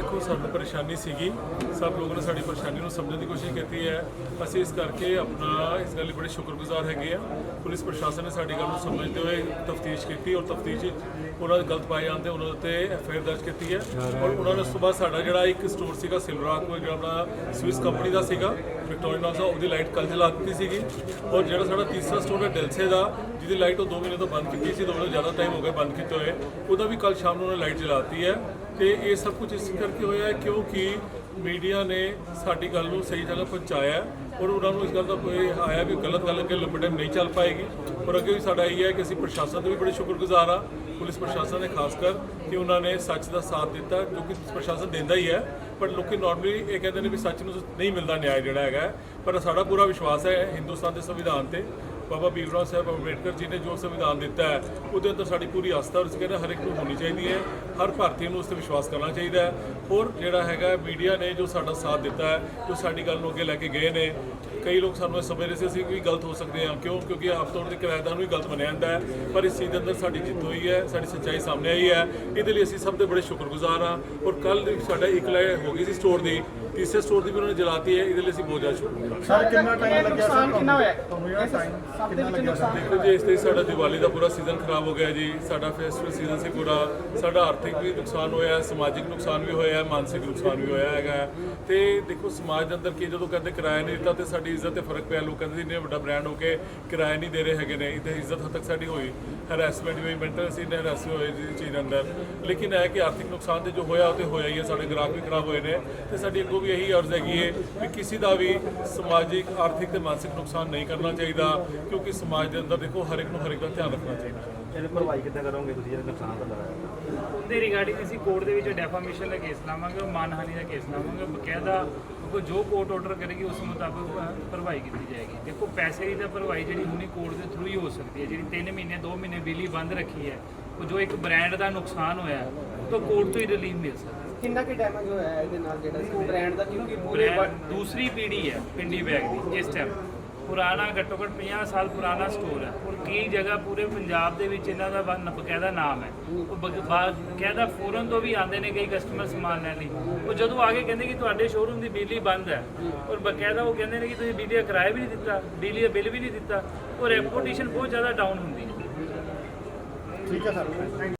ਦੇਖੋ, ਸਾਨੂੰ ਪਰੇਸ਼ਾਨੀ ਸੀਗੀ। ਸਭ ਲੋਕਾਂ ਨੇ ਸਾਡੀ ਪਰੇਸ਼ਾਨੀ ਨੂੰ ਸਮਝਣ ਦੀ ਕੋਸ਼ਿਸ਼ ਕੀਤੀ ਹੈ। ਅਸੀਂ ਇਸ ਕਰਕੇ ਆਪਣਾ ਇਸ ਗੱਲ ਲਈ ਬੜੇ ਸ਼ੁਕਰਗੁਜ਼ਾਰ ਹੈਗੇ ਆ ਪੁਲਿਸ ਪ੍ਰਸ਼ਾਸਨ ਨੇ ਸਾਡੀ ਗੱਲ ਨੂੰ ਸਮਝਦੇ ਹੋਏ ਤਫਤੀਸ਼ ਕੀਤੀ ਔਰ ਤਫਤੀਸ਼ ਉਹਨਾਂ ਦੇ ਗਲਤ ਪਾਏ ਜਾਂਦੇ ਉਹਨਾਂ ਦੇ ਉੱਤੇ ਐਫਆਈਆਰ ਦਰਜ ਕੀਤੀ ਹੈ। ਔਰ ਉਹਨਾਂ ਨੇ ਸਵੇਰ ਸਾਡਾ ਜਿਹੜਾ ਇੱਕ ਸਟੋਰ ਸੀਗਾ ਸਿਲਵਰਾਕ ਕੋਲ ਜਿਹੜਾ ਆਪਣਾ ਸਵਿਸ ਕੰਪਨੀ ਦਾ ਸੀਗਾ। ਵਿਕਟੋਰੀਆ ਦਾ ਉਹਦੀ ਲਾਈਟ ਕੱਲ੍ਹ ਜਲਾ ਦਿੱਤੀ ਸੀਗੀ। ਔਰ ਜਿਹੜਾ ਸਾਡਾ ਤੀਸਰਾ ਸਟੋਰ ਹੈ ਡੈਲਸੇ ਦਾ, ਜਿਹਦੀ ਲਾਈਟ ਉਹ 2 ਮਹੀਨੇ ਤੋਂ ਬੰਦ ਕੀਤੀ ਸੀ 2 ਮਹੀਨੇ ਜ਼ਿਆਦਾ ਟਾਈਮ ਹੋ ਗਿਆ ਬੰਦ ਕੀਤੇ ਹੋਏ, ਉਹਦਾ ਵੀ ਕੱਲ ਸ਼ਾਮ ਨੂੰ ਉਹਨੇ ਲਾਈਟ ਜਲਾਤੀ ਹੈ। ਤੇ ਇਹ ਸਭ ਕੁਝ ਇਸ ਕਰਕੇ ਹੋਇਆ ਕਿਉਂਕਿ ਮੀਡੀਆ ਨੇ ਸਾਡੀ ਗੱਲ ਨੂੰ ਸਹੀ ਜਗ੍ਹਾ ਪਹੁੰਚਾਇਆ ਔਰ ਉਹਨਾਂ ਨੂੰ ਇਸ ਗੱਲ ਦਾ ਕੋਈ ਆਇਆ ਵੀ ਗਲਤ ਗੱਲ ਅੱਗੇ ਲੰਬੇ ਟਾਈਮ ਨਹੀਂ ਚੱਲ ਪਾਏਗੀ। ਪਰ ਅੱਗੇ ਵੀ ਸਾਡਾ ਇਹ ਹੈ ਕਿ ਅਸੀਂ ਪ੍ਰਸ਼ਾਸਨ ਦੇ ਵੀ ਬੜੇ ਸ਼ੁਕਰਗੁਜ਼ਾਰ ਆ ਪੁਲਿਸ ਪ੍ਰਸ਼ਾਸਨ ਨੇ ਖਾਸ ਕਰ ਕਿ ਉਹਨਾਂ ਨੇ ਸੱਚ ਦਾ ਸਾਥ ਦਿੱਤਾ, ਜੋ ਕਿ ਪ੍ਰਸ਼ਾਸਨ ਦਿੰਦਾ ਹੀ ਹੈ। ਪਰ ਲੋਕੀ ਨਾਰਮਲੀ ਇਹ ਕਹਿੰਦੇ ਨੇ ਵੀ ਸੱਚ ਨੂੰ ਨਹੀਂ ਮਿਲਦਾ ਨਿਆਂ ਜਿਹੜਾ ਹੈਗਾ ਹੈ। ਪਰ ਸਾਡਾ ਪੂਰਾ ਵਿਸ਼ਵਾਸ ਹੈ ਹਿੰਦੁਸਤਾਨ ਦੇ ਸੰਵਿਧਾਨ ਤੇ। ਬਾਬਾ ਭੀਮਰਾਓ ਸਾਹਿਬ ਅੰਬੇਡਕਰ ਜੀ ਨੇ ਜੋ ਸੰਵਿਧਾਨ ਦਿੱਤਾ ਹੈ, ਉਹਦੇ ਅੰਦਰ ਸਾਡੀ ਪੂਰੀ ਆਸਥਾ ਔਰ ਅਸੀਂ ਕਹਿੰਦੇ ਹਰ ਇੱਕ ਨੂੰ ਹੋਣੀ ਚਾਹੀਦੀ ਹੈ, ਹਰ ਭਾਰਤੀ ਨੂੰ ਉਸ ਤੇ ਵਿਸ਼ਵਾਸ ਕਰਨਾ ਚਾਹੀਦਾ ਹੈ। ਹੋਰ ਜਿਹੜਾ ਹੈਗਾ ਮੀਡੀਆ ਨੇ ਜੋ ਸਾਡਾ ਸਾਥ ਦਿੱਤਾ ਹੈ, ਜੋ ਸਾਡੀ ਗੱਲ ਨੂੰ ਅੱਗੇ ਲੈ ਕੇ ਗਏ ਨੇ, ਕਈ ਲੋਕ ਸਾਨੂੰ ਇਹ ਸਮਝ ਰਹੇ ਸੀ, ਅਸੀਂ ਵੀ ਗਲਤ ਹੋ ਸਕਦੇ ਹਾਂ, ਕਿਉਂ? ਕਿਉਂਕਿ ਆਪ ਤੌਰ ਤੇ ਕਿਰਾਏਦਾਰ ਨੂੰ ਵੀ ਗਲਤ ਮੰਨਿਆ ਜਾਂਦਾ ਹੈ, ਪਰ ਇਸ ਚੀਜ਼ ਦੇ ਅੰਦਰ ਸਾਡੀ ਜਿੱਤ ਹੋਈ ਹੈ, ਸਾਡੀ ਸੱਚਾਈ ਸਾਹਮਣੇ ਆਈ ਹੈ। ਇਹਦੇ ਲਈ ਅਸੀਂ ਸਭ ਦੇ ਬੜੇ ਸ਼ੁਕਰਗੁਜ਼ਾਰ ਹਾਂ। ਔਰ ਕੱਲ ਸਾਡਾ ਇੱਕ ਲੈ ਹੋ ਗਈ ਸੀ ਸਟੋਰ ਦੀ ਤੀਸਰੇ ਸਟੋਰ ਦੀ ਵੀ ਉਹਨਾਂ ਨੇ ਜਲਾਤੀ ਹੈ ਇਹਦੇ ਲਈ ਅਸੀਂ ਬਹੁਤ ਜ਼ਿਆਦਾ ਸ਼ੁਕਰਗੁਜ਼ਾਰ ਹਾਂ। ਸਰ ਕਿੰਨਾ ਟਾਈਮ ਲੱਗਿਆ ਸਰ? ਕਿੰਨਾ ਹੋਇਆ? ਤੁਹਾਨੂੰ ਜਿਹੜਾ ਟਾਈਮ ਸਭ ਦੇ ਕਿੰਨਾ ਲੱਗਿਆ ਸਰ? ਦੇਖੋ ਜੀ ਇਸ ਤੇ ਸਾਡਾ ਦੀਵਾਲੀ ਦਾ ਪੂਰਾ ਸੀਜ਼ਨ ਖਰਾਬ ਹੋ ਗਿਆ ਜੀ। ਸਾਡਾ ਫੈਸਟੀਵਲ ਸੀਜ਼ਨ ਸੀ ਪੂਰਾ। ਸਾਡਾ ਆਰਥਿਕ ਵੀ ਨੁਕਸਾਨ ਹੋਇਆ ਹੈ, ਸਮਾਜਿਕ ਨੁਕਸਾਨ ਵੀ ਹੋਇਆ ਹੈ, ਮਾਨਸਿਕ ਨੁਕਸਾਨ ਵੀ ਹੋਇਆ ਹੈਗਾ। ਤੇ ਦੇਖੋ ਸਮਾਜ ਦੇ ਅੰਦਰ ਕੀ ਜਦੋਂ ਕਹਿੰਦੇ ਕਿਰਾਇਆ ਨਹੀਂ ਦਿੱਤਾ ਤੇ ਸਾਡੀ ਇੱਜ਼ਤ ਤੇ ਫ਼ਰਕ ਪਿਆ। ਲੋਕਾਂ ਦੇ ਇੰਨੇ ਵੱਡਾ ਬ੍ਰਾਂਡ ਹੋ ਕੇ ਕਿਰਾਇਆ ਨਹੀਂ ਦੇ ਰਹੇ ਹੈਗੇ ਨੇ। ਇਹਦੇ ਇੱਜ਼ਤ ਹੱਦ ਤੱਕ ਸਾਡੀ ਹੋਈ। ਹਰੈਸਮੈਂਟ ਵੀ ਮੈਂਟਲ ਸੀ ਨੇ ਹਰਾਸ ਹੋਏ ਜੀ ਚੀਜ਼ ਦੇ ਅੰਦਰ। ਲੇਕਿਨ ਇਹ ਕਿ ਆਰਥਿਕ ਨੁਕਸਾਨ ਤੇ ਜੋ ਹੋਇਆ ਉਹ ਤੇ ਹੋਇਆ ਹੀ ਹੈ। ਸਾਡੇ ਗ੍ਰਾਹਕ ਵੀ ਖਰਾਬ ਹੋਏ ਨੇ ਤੇ ਸਾਡੀ ਅੱਗੋਂ ਵੀ ਇਹੀ ਅਰਜ਼ ਹੈਗੀ ਹੈ ਵੀ ਕਿਸੇ ਦਾ ਵੀ ਸਮਾਜਿਕ ਆਰਥਿਕ ਤੇ ਮਾਨਸਿਕ ਨੁਕਸਾਨ ਨਹੀਂ ਕਰਨਾ ਚਾਹੀਦਾ ਕਿਉਂਕਿ ਸਮਾਜ ਦੇ ਅੰਦਰ ਦੇਖੋ ਹਰ ਇੱਕ ਨੂੰ ਹਰ ਇੱਕ ਦਾ ਧਿਆਨ ਰੱਖਣਾ ਚਾਹੀਦਾ। ਇਹਦੀ ਭਰਵਾਈ ਕਿੱਦਾਂ ਕਰੋਗੇ ਤੁਸੀਂ ਜਿਹੜਾ ਨੁਕਸਾਨ ਤੁਹਾਡਾ ਹੋਇਆ ਉਹਦੇ ਰਿਗਾਰਡਿੰਗ ਅਸੀਂ ਕੋਰਟ ਦੇ ਵਿੱਚ ਡੈਫਾਮੇਸ਼ਨ ਦਾ ਕੇਸ ਲਾਵਾਂਗੇ ਉਹ ਮਾਨਹਾਨੀ ਦਾ ਕੇਸ ਲਾਵਾਂਗੇ ਬਕਾਇਦਾ ਉਹ ਜੋ ਕੋਰਟ ਆਰਡਰ ਕਰੇਗੀ ਉਸ ਮੁਤਾਬਕ ਭਰਵਾਈ ਕੀਤੀ ਜਾਏਗੀ। ਦੇਖੋ ਪੈਸੇ ਦੀ ਤਾਂ ਭਰਵਾਈ ਜਿਹੜੀ ਹੁਣੀ ਕੋਰਟ ਦੇ ਥਰੂ ਹੀ ਹੋ ਸਕਦੀ ਹੈ ਜਿਹੜੀ 3 ਮਹੀਨੇ 2 ਮਹੀਨੇ ਬਿਜਲੀ ਬੰਦ ਰੱਖੀ ਹੈ ਉਹ ਜੋ ਇੱਕ ਬ੍ਰਾਂਡ ਦਾ ਨੁਕਸਾਨ ਹੋਇਆ ਉਹ ਤਾਂ ਕੋਰਟ ਤੋਂ ਹੀ ਰਿਲੀਫ ਮਿਲ ਸਕਦਾ। ਕਿੰਨਾ ਕਿ ਡੈਮੇਜ ਹੋਇਆ ਹੈ ਇਹਦੇ ਨਾਲ ਜਿਹੜਾ ਸੀ? ਬ੍ਰਾਂਡ ਦਾ ਕਿਉਂਕਿ ਪੂਰੇ ਬ੍ਰਾਂਡ ਦੂਸਰੀ ਪੀੜ੍ਹੀ ਹੈ ਪਿੰਡੀ ਬੈਗ ਦੀ ਇਸ ਟਾਈਮ ਪੁਰਾਣਾ ਘੱਟੋ ਘੱਟ 50 ਸਾਲ ਪੁਰਾਣਾ ਸਟੋਰ ਹੈ। ਔਰ ਕਈ ਜਗ੍ਹਾ ਪੂਰੇ ਪੰਜਾਬ ਦੇ ਵਿੱਚ ਇਹਨਾਂ ਦਾ ਬਨ- ਬਕਾਇਦਾ ਨਾਮ ਹੈ? ਉਹ ਬਗ- ਬਕਾਇਦਾ ਫੋਰਨ ਤੋਂ ਵੀ ਆਉਂਦੇ ਨੇ ਕਈ ਕਸਟਮਰ ਸਮਾਨ ਲੈਣ ਲਈ। ਉਹ ਜਦੋਂ ਆ ਕੇ ਕਹਿੰਦੇ ਕਿ ਤੁਹਾਡੇ ਸ਼ੋਰੂਮ ਦੀ ਬਿਜਲੀ ਬੰਦ ਹੈ ਔਰ ਬਕਾਇਦਾ ਉਹ ਕਹਿੰਦੇ ਨੇ ਕਿ ਤੁਸੀਂ ਬਿਜਲੀ ਦਾ ਕਿਰਾਇਆ ਵੀ ਨਹੀਂ ਦਿੱਤਾ ਬਿਜਲੀ ਦਾ ਬਿੱਲ ਵੀ ਨਹੀਂ ਦਿੱਤਾ ਉਹ ਰੈਪੂਟੇਸ਼ਨ ਬਹੁਤ ਜ਼ਿਆਦਾ ਡਾਊਨ ਹੁੰਦੀ ਹੈ। ਠੀਕ ਹੈ ਸਰ।